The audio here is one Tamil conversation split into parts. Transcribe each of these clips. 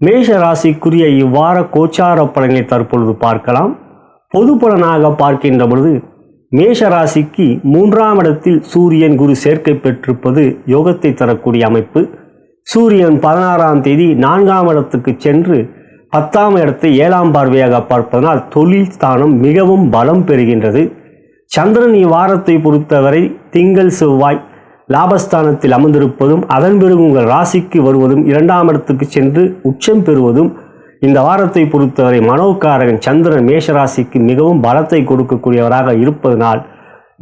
மேஷ ராசிக்குரிய இவ்வார கோச்சார பலனை தற்பொழுது பார்க்கலாம். பொது பலனாக பார்க்கின்ற பொழுது மேஷ ராசிக்கு மூன்றாம் இடத்தில் சூரியன் குரு சேர்க்கை பெற்றிருப்பது யோகத்தை தரக்கூடிய அமைப்பு. சூரியன் பதினாறாம் தேதி நான்காம் இடத்துக்கு சென்று பத்தாம் இடத்தை ஏழாம் பார்வையாக பார்ப்பதனால் தொழில் ஸ்தானம் மிகவும் பலம் பெறுகின்றது. சந்திரன் இவ்வாரத்தை பொறுத்தவரை திங்கள் செவ்வாய் லாபஸ்தானத்தில் அமர்ந்திருப்பதும் அதன் பிறகு உங்கள் ராசிக்கு வருவதும் இரண்டாம் இடத்துக்கு சென்று உச்சம் பெறுவதும் இந்த வாரத்தை பொறுத்தவரை மனோகாரகன் சந்திரன் மேஷராசிக்கு மிகவும் பலத்தை கொடுக்கக்கூடியவராக இருப்பதனால்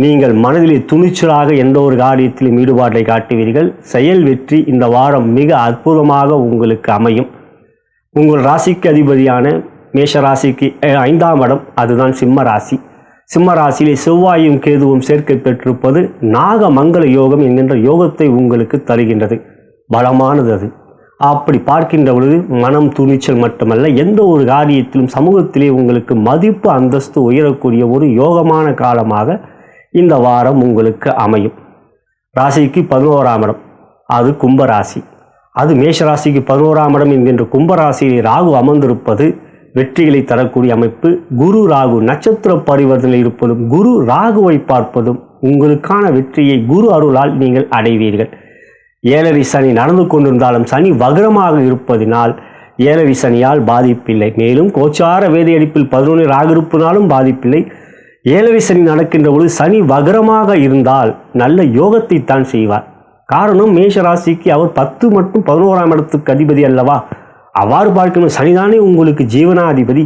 நீங்கள் மனதிலே துணிச்சலாக எந்த ஒரு காரியத்திலும் ஈடுபாட்டை காட்டுவீர்கள். செயல் வெற்றி இந்த வாரம் மிக அற்புதமாக உங்களுக்கு அமையும். உங்கள் ராசிக்கு அதிபதியான மேஷ ராசிக்கு ஐந்தாம் இடம் அதுதான் சிம்ம ராசி. சிம்ம ராசியிலே செவ்வாயும் கேதுவும் சேர்க்கை பெற்றிருப்பது நாக மங்கள யோகம் என்கின்ற யோகத்தை உங்களுக்கு தருகின்றது. பலமானது அது. அப்படி பார்க்கின்ற பொழுது மனம் துணிச்சல் மட்டுமல்ல எந்த ஒரு காரியத்திலும் சமூகத்திலே உங்களுக்கு மதிப்பு அந்தஸ்து உயரக்கூடிய ஒரு யோகமான காலமாக இந்த வாரம் உங்களுக்கு அமையும். ராசிக்கு பதினோராம் இடம். அது கும்பராசி. அது மேஷராசிக்கு பதினோராம் இடம் என்கின்ற கும்பராசியிலே ராகு அமர்ந்திருப்பது வெற்றிகளை தரக்கூடிய அமைப்பு. குரு ராகு நட்சத்திர பரிவர்த்தனை இருப்பதும் குரு ராகுவை பார்ப்பதும் உங்களுக்கான வெற்றியை குரு அருளால் நீங்கள் அடைவீர்கள். ஏழரை சனி நடந்து கொண்டிருந்தாலும் சனி வகரமாக இருப்பதினால் ஏழரை சனியால் பாதிப்பில்லை. மேலும் கோச்சார வேதியடிப்பில் பதினொன்று ராகு இருப்பினாலும் பாதிப்பில்லை. ஏழரை சனி நடக்கின்ற பொழுது சனி வகரமாக இருந்தால் நல்ல யோகத்தை தான் செய்வார். காரணம் மேஷ ராசிக்கு அவர் பத்து மற்றும் பதினோராம் இடத்துக்கு அதிபதி அல்லவா? அவ்வாறு பார்க்கணும் சனிதானே உங்களுக்கு ஜீவனாதிபதி?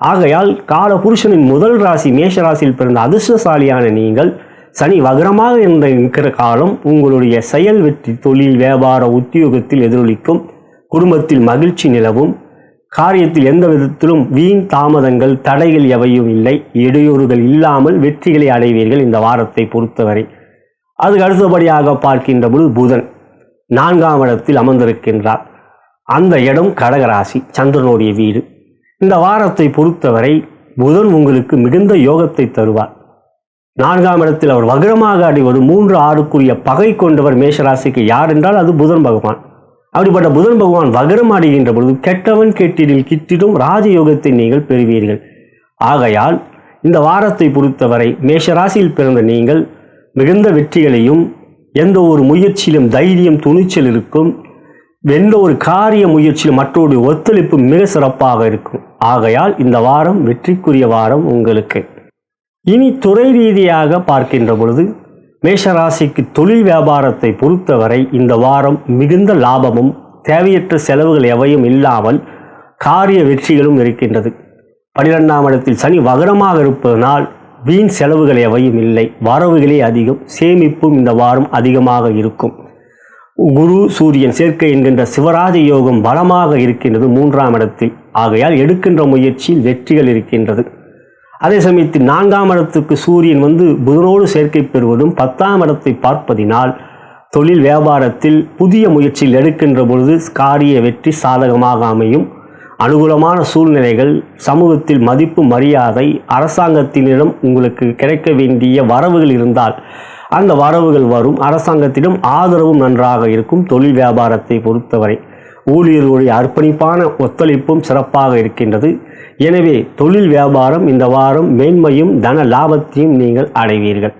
ஆகையால் கால புருஷனின் முதல் ராசி மேஷ ராசியில் பிறந்த அதிர்ஷ்டசாலியான நீங்கள் சனி வகரமாக இருந்த இருக்கிற காலம் உங்களுடைய செயல் வெற்றி தொழில் வியாபார உத்தியோகத்தில் எதிரொலிக்கும் குடும்பத்தில் மகிழ்ச்சி நிலவும் காரியத்தில் எந்த விதத்திலும் வீண் தாமதங்கள் தடைகள் எவையும் இல்லை இடையூறுகள் இல்லாமல் வெற்றிகளை அடைவீர்கள் இந்த வாரத்தை பொறுத்தவரை. அதுக்கு அடுத்தபடியாக பார்க்கின்ற பொழுது புதன் நான்காம் இடத்தில் அமர்ந்திருக்கின்றார். அந்த இடம் கடகராசி சந்திரனுடைய வீடு. இந்த வாரத்தை பொறுத்தவரை புதன் உங்களுக்கு மிகுந்த யோகத்தை தருவார். நான்காம் இடத்தில் அவர் வக்ரமாக அடைவது மூன்று ஆறுக்குரிய பகை கொண்டவர் மேஷராசிக்கு யார் என்றால் அது புதன் பகவான். அப்படிப்பட்ட புதன் பகவான் வக்ரம் அடைகின்ற பொழுது கெட்டவன் கெட்டிடில் கிட்டிடும் ராஜயோகத்தை நீங்கள் பெறுவீர்கள். ஆகையால் இந்த வாரத்தை பொறுத்தவரை மேஷராசியில் பிறந்த நீங்கள் மிகுந்த வெற்றிகளையும் எந்த ஒரு முயற்சியிலும் தைரியம் துணிச்சல் இருக்கும் எந்த ஒரு காரிய முயற்சியில் மற்றவருடைய ஒத்துழைப்பு மிக சிறப்பாக இருக்கும். ஆகையால் இந்த வாரம் வெற்றிக்குரிய வாரம் உங்களுக்கு. இனி துறை ரீதியாக பார்க்கின்ற பொழுது மேஷராசிக்கு தொழில் வியாபாரத்தை பொறுத்தவரை இந்த வாரம் மிகுந்த லாபமும் தேவையற்ற செலவுகள் எவையும் இல்லாமல் காரிய வெற்றிகளும் இருக்கின்றது. பனிரெண்டாம் இடத்தில் சனி வகரமாக இருப்பதனால் வீண் செலவுகள் எவையும் இல்லை. வரவுகளே அதிகம் சேமிப்பும் இந்த வாரம் அதிகமாக இருக்கும். குரு சூரியன் சேர்க்கை என்கின்ற சிவராஜ யோகம் பலமாக இருக்கின்றது மூன்றாம் இடத்தில். ஆகையால் எடுக்கின்ற முயற்சியில் வெற்றிகள் இருக்கின்றது. அதே சமயத்தில் நான்காம் இடத்துக்கு சூரியன் வந்து புதனோடு சேர்க்கை பெறுவதும் பத்தாம் இடத்தை பார்ப்பதினால் தொழில் வியாபாரத்தில் புதிய முயற்சியில் எடுக்கின்ற பொழுது காரிய வெற்றி சாதகமாக அமையும். அனுகூலமான சூழ்நிலைகள் சமூகத்தில் மதிப்பு மரியாதை அரசாங்கத்தினிடம் உங்களுக்கு கிடைக்க வேண்டிய வரவுகள் இருந்தால் அந்த வரவுகள் வரும். அரசாங்கத்திடம் ஆதரவும் நன்றாக இருக்கும். தொழில் வியாபாரத்தை பொறுத்தவரை ஊழியர்களுடைய அர்ப்பணிப்பான ஒத்துழைப்பும் சிறப்பாக இருக்கின்றது. எனவே தொழில் வியாபாரம் இந்த வாரம் மேன்மையும் தன லாபத்தையும் நீங்கள் அடைவீர்கள்.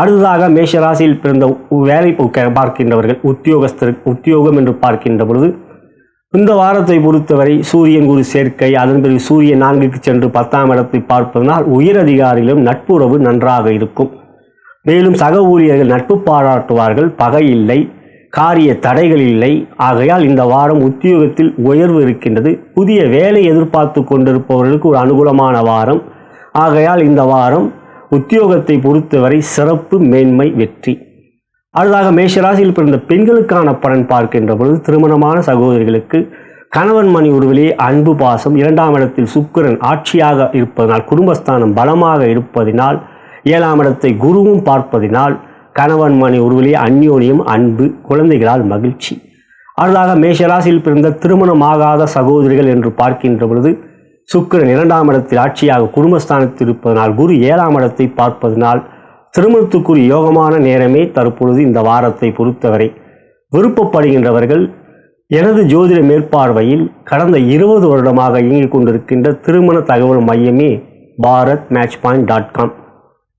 அடுத்ததாக மேஷராசியில் பிறந்த வேலை பார்க்கின்றவர்கள் உத்தியோகஸ்தர் உத்தியோகம் என்று பார்க்கின்ற பொழுது இந்த வாரத்தை பொறுத்தவரை சூரியன் குரு சேர்க்கை அதன் பிறகு சூரியன் நான்குக்கு சென்று பத்தாம் இடத்தை பார்ப்பதனால் உயர் அதிகாரிகளும் நட்புறவு நன்றாக இருக்கும். மேலும் சக ஊழியர்கள் நட்பு பாராட்டுவார்கள். பகை இல்லை காரிய தடைகள் இல்லை. ஆகையால் இந்த வாரம் உத்தியோகத்தில் உயர்வு இருக்கின்றது. புதிய வேலை எதிர்பார்த்து கொண்டிருப்பவர்களுக்கு ஒரு அனுகூலமான வாரம். ஆகையால் இந்த வாரம் உத்தியோகத்தை பொறுத்தவரை சிறப்பு மேன்மை வெற்றி. அடுத்ததாக மேஷராசியில் பிறந்த பெண்களுக்கான பலன் பார்க்கின்ற பொழுது திருமணமான சகோதரிகளுக்கு கணவன் மணி உருவிலே அன்பு பாசம். இரண்டாம் இடத்தில் சுக்கிரன் ஆட்சியாக இருப்பதனால் குடும்பஸ்தானம் பலமாக இருப்பதினால் ஏழாம் இடத்தை குருவும் பார்ப்பதினால் கணவன் மணி உருவிலே அந்யோனியம் அன்பு குழந்தைகளால் மகிழ்ச்சி. அடுத்ததாக மேஷராசியில் பிறந்த திருமணமாகாத சகோதரிகள் என்று பார்க்கின்ற பொழுது சுக்கிரன் இரண்டாம் இடத்தில் ஆட்சியாக குடும்பஸ்தானத்தில் இருப்பதனால் குரு ஏழாம் இடத்தை பார்ப்பதனால் திருமணத்துக்குரிய யோகமான நேரமே தற்பொழுது இந்த வாரத்தை பொறுத்தவரை. விருப்பப்படுகின்றவர்கள் எனது ஜோதிட மேற்பார்வையில் கடந்த இருபது வருடமாக இயங்கிக் கொண்டிருக்கின்ற திருமண தகவல் மையமே Bharat match point dot com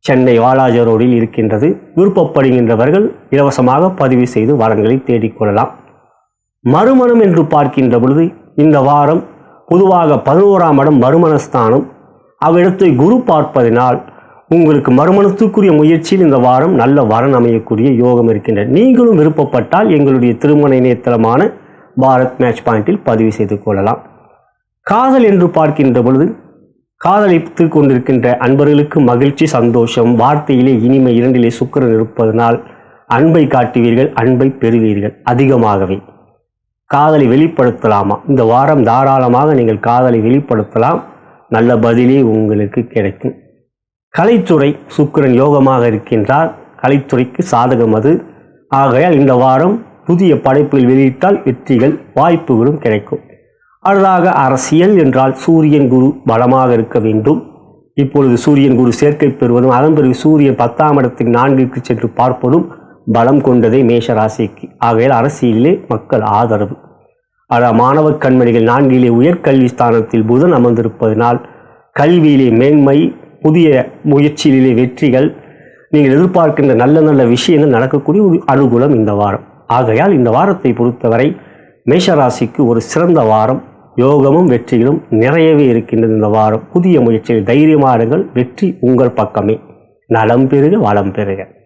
Chennai Walajah ரோடில் இருக்கின்றது. விருப்பப்படுகின்றவர்கள் இலவசமாக பதிவு செய்து வரங்களை தேடிக்கொள்ளலாம் மறுமணம் என்று பார்க்கின்ற பொழுது இந்த வாரம் பொதுவாக பதினோராம் இடம் மறுமணஸ்தானம். அவ்விடத்தை குரு பார்ப்பதினால் உங்களுக்கு மறுமணத்துக்குரிய முயற்சியில் இந்த வாரம் நல்ல வரன் அமையக்கூடிய யோகம் இருக்கின்றது. நீங்களும் விருப்பப்பட்டால் எங்களுடைய திருமண இணையதளமான பாரத் மேட்ச் பாயிண்டில் பதிவு செய்து கொள்ளலாம். காதல் என்று பார்க்கின்ற பொழுது காதலித்து கொண்டிருக்கின்ற அன்பர்களுக்கு மகிழ்ச்சி சந்தோஷம் வார்த்தையிலே இனிமை இரண்டிலே சுக்கிரன் இருப்பதனால் அன்பை காட்டுவீர்கள் அன்பை பெறுவீர்கள் அதிகமாகவே. காதலை வெளிப்படுத்தலாமா? இந்த வாரம் தாராளமாக நீங்கள் காதலை வெளிப்படுத்தலாம். நல்ல பதிலே உங்களுக்கு கிடைக்கும். கலைத்துறை சுக்கரன் யோகமாக இருக்கின்றார். கலைத்துறைக்கு சாதகம் அது. ஆகையால் இந்த வாரம் புதிய படைப்புகள் வெளியிட்டால் வெற்றிகள் வாய்ப்புகளும் கிடைக்கும். அடுத்ததாக அரசியல் என்றால் சூரியன் குரு பலமாக இருக்க வேண்டும். இப்பொழுது சூரியன் குரு சேர்க்கை பெறுவதும் அதன் பிறகு சூரியன் பத்தாம் இடத்துக்கு நான்கிற்கு சென்று பார்ப்பதும் பலம் கொண்டதே மேஷ ராசிக்கு. ஆகையால் அரசியலிலே மக்கள் ஆதரவு. ஆனால் மாணவ கண்மணிகள் நான்கிலே உயர்கல்வி ஸ்தானத்தில் புதன் அமர்ந்திருப்பதனால் கல்வியிலே மேன்மை புதிய முயற்சியிலே வெற்றிகள் நீங்கள் எதிர்பார்க்கின்ற நல்ல நல்ல விஷயங்கள் நடக்கக்கூடிய ஒரு அனுகூலம் இந்த வாரம். ஆகையால் இந்த வாரத்தை பொறுத்தவரை மேஷராசிக்கு ஒரு சிறந்த வாரம். யோகமும் வெற்றிகளும் நிறையவே இருக்கின்றது இந்த வாரம். புதிய முயற்சிகள் தைரியமாறுங்கள் வெற்றி உங்கள் பக்கமே. நலம் பெறுக வளம் பெறுக.